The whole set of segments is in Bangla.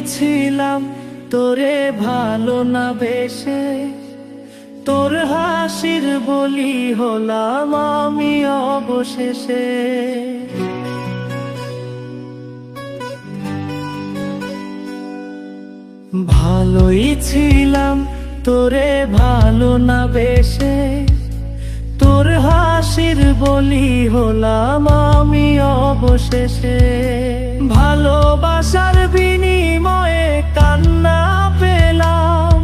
ছিলাম, তোরে ভালো না বেশে। তোর হাসির বলি হলাম আমি অবশেষে। ভালোই ছিলাম, তোরে ভালো না বেশে। তোর হাসির বলি হলাম অবশেষে ভালোবাসার বিনিময়ে কান্না পেলাম।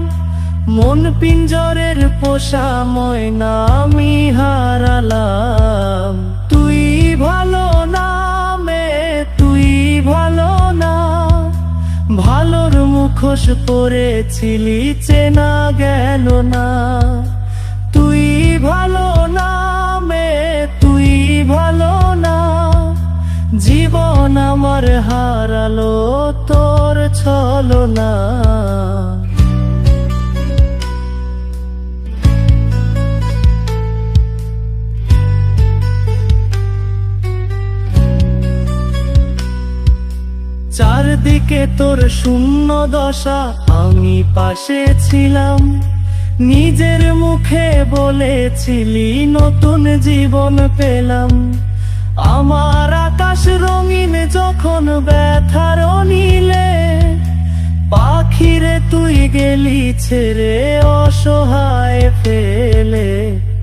মন পিঞ্জরের পোষা ময়না আমি হারালাম। তুই ভালো নামে তুই ভালো না। ভালোর মুখোশ পরেছিলি, চেনা গেল না। তুই ভালো না মে, তুই ভালো হারালো তোর ছলো না চারদিকে তোর শূন্য দশা, আমি পাশে ছিলাম। নিজের মুখে বলেছিলি, নতুন জীবন পেলাম। পাখিরে তুই গেলি ছেড়ে অসহায় ফেলে।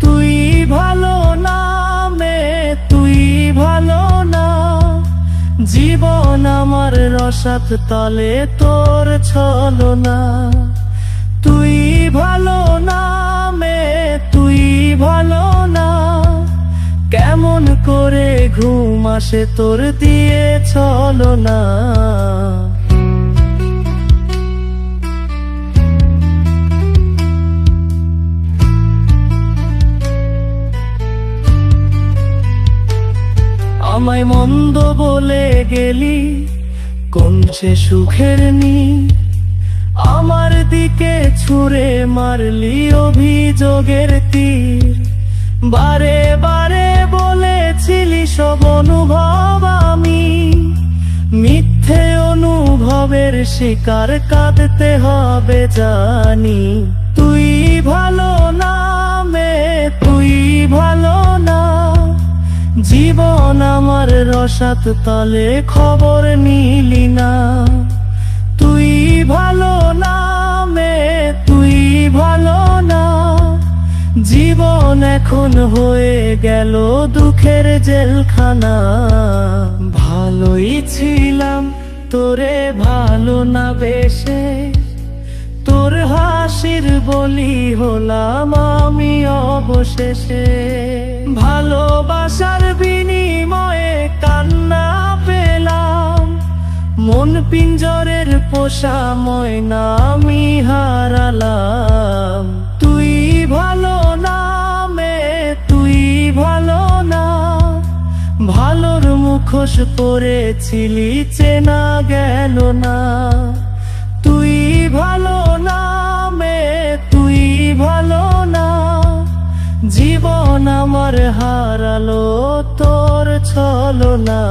তুই ভালো নামে তুই ভালো না। জীবন আমার রসাত তলে তোর ছলো না তুই ভালো না, মে, তুই ভালো না। কেমন করে ঘুম আসে তোর দিয়ে চলো না আমায় মন্দ বলে গেলি, কমছে সুখের নি আমার দিকে ছুঁড়ে মারলি অভিযোগের তীর। বারে বারে বলেছিলি সব অনুভব আমি। মিথ্যে অনুভবের শিকার কাঁদতে হবে জানি। তুই ভালো নামে তুই ভালো না জীবন আমার রসাত তলে খবর নিলি না। তুই ভালো না, মে, তুই ভালো না। জীবন এখন হয়ে গেল দুঃখের জেলখানা। ভালোই ছিলাম, তোরে ভালো না বেশে। হাসির বলি হলাম আমি অবশেষে। ভালোবাসার বিনিময়ে কান্না পেলাম। মন পিঞ্জরের পোষা ময়না আমি হারালাম। তুই ভালো নামে তুই ভালো না। ভালোর মুখোশ পরেছিলি, চেনা গেল না। তুই ভালো নামে আমার হারালো তোর ছলো না